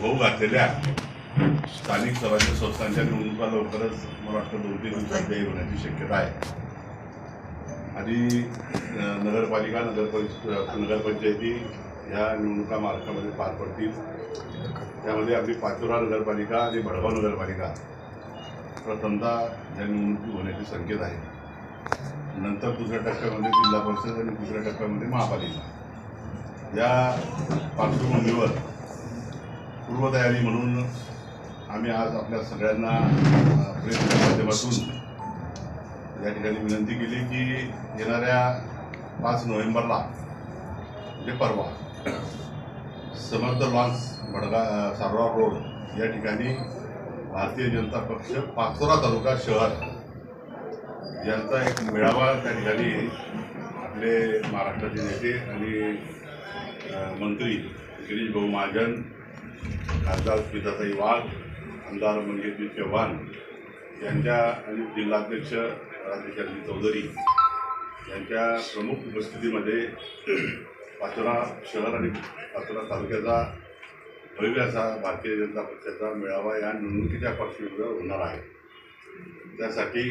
होऊ घातलेल्या स्थानिक स्वराज्य संस्थांच्या निवडणुका लवकरच मला वाटतं दोन तीन दिवसात जाहीर होण्याची शक्यता आहे. आणि नगरपालिका नगरपरिषद नगरपंचायती ह्या निवडणुका महाराष्ट्रामध्ये पार पडतील. त्यामध्ये आपली पाचोरा नगरपालिका आणि भडगाव नगरपालिका प्रथमतः या निवडणुकी होण्याचे संकेत आहे. नंतर दुसऱ्या टप्प्यामध्ये जिल्हा परिषद आणि दुसऱ्या टप्प्यामध्ये महापालिका. या पार्श्वभूमीवर पूर्वतयारी म्हणून आम्ही आज आपल्या सगळ्यांना अ, प्रेसच्या माध्यमातून या ठिकाणी विनंती केली की येणाऱ्या पाच नोव्हेंबरला म्हणजे परवा समर्थ लॉन्स भडगा अ, रोड या ठिकाणी भारतीय जनता पक्ष पाचोरा तालुका शहर यांचा एक मेळावा त्या ठिकाणी आपले महाराष्ट्राचे नेते आणि मंत्री गिरीश भाऊ महाजन खासदार स्मिताताई वाघ आमदार मंगेशजी चव्हाण यांच्या आणि जिल्हाध्यक्ष राजेशाजी चौधरी यांच्या प्रमुख उपस्थितीमध्ये पाचोरा शहर आणि पाचोरा तालुक्याचा भव्य असा भारतीय जनता पक्षाचा मेळावा या निवडणुकीच्या पार्श्वभूमीवर होणार आहे. त्यासाठी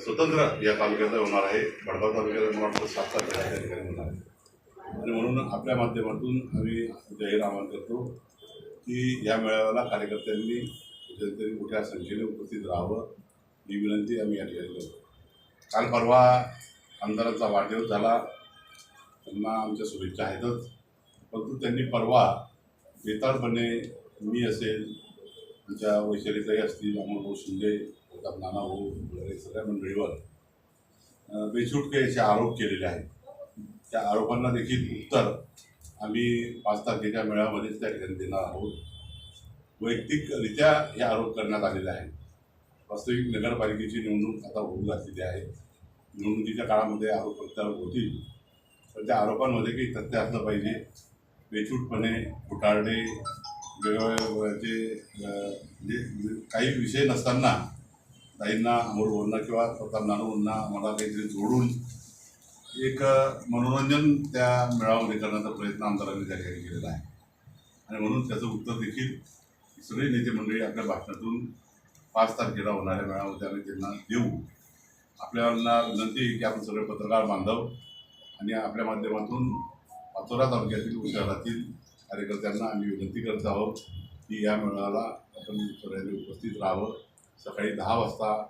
स्वतंत्र या तालुक्याचा होणार आहे. भडगाव तालुक्याचा मला वाटतं सात ठिकाणी होणार आहे. आणि म्हणून आपल्या माध्यमातून आम्ही जाहीर आवाहन करतो की या मेळाव्याला कार्यकर्त्यांनी जनतेने मोठ्या संख्येने उपस्थित राहावं ही विनंती आम्ही या ठिकाणी करतो. काल परवा आमदारांचा वाढदिवस झाला. त्यांना आमच्या शुभेच्छा आहेतच. परंतु त्यांनी परवा बेताळपणे मी असेल आमच्या वैशालीताई असतील अमोल शिंदे प्रताप नाना भाऊ वगैरे सगळ्या मंडळीवर अं, काही असे आरोप केलेले आहेत. त्या आरोपांना देखील उत्तर आम्ही पाच तारखेच्या मेळाव्यामध्येच त्या ठिकाणी देणार आहोत. वैयक्तिकरित्या हे आरोप करण्यात आलेले आहेत. वास्तविक नगरपालिकेची निवडणूक आता होऊ घातलेली आहे. निवडणुकीच्या काळामध्ये आरोप प्रत्यारोप होतील. पण त्या आरोपांमध्ये काही तथ्य असलं पाहिजे. बेछूटपणे फुटारडे वेगवेगळ्याचे जे म्हणजे काही विषय नसताना ताईंना अमोल बोलणं किंवा प्रताप नानूंना मला काहीतरी जोडून एक मनोरंजन त्या मेळाव्यामध्ये करण्याचा प्रयत्न आमदारांनी त्या ठिकाणी केलेला आहे. आणि म्हणून त्याचं उत्तर देखील सगळे नेते मंडळी आपल्या भाषणातून पाच तारखेला होणाऱ्या मेळाव्यामध्ये आम्ही त्यांना देऊ. आपल्याला विनंती आहे की आपण सगळे पत्रकार बांधव आणि आपल्या माध्यमातून पाचोरा तालुक्यातील शहरातील कार्यकर्त्यांना आम्ही विनंती करत आहोत की या मेळाव्याला आपण सगळ्यांनी उपस्थित राहावं. सकाळी दहा वाजता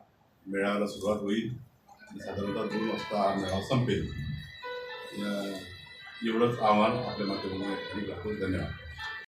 मेळाव्याला सुरुवात होईल. साधारणतः दोन वाजता हा मेळावा संपेल. एवढंच आव्हान आपल्या माध्यमातून या धन्यवाद.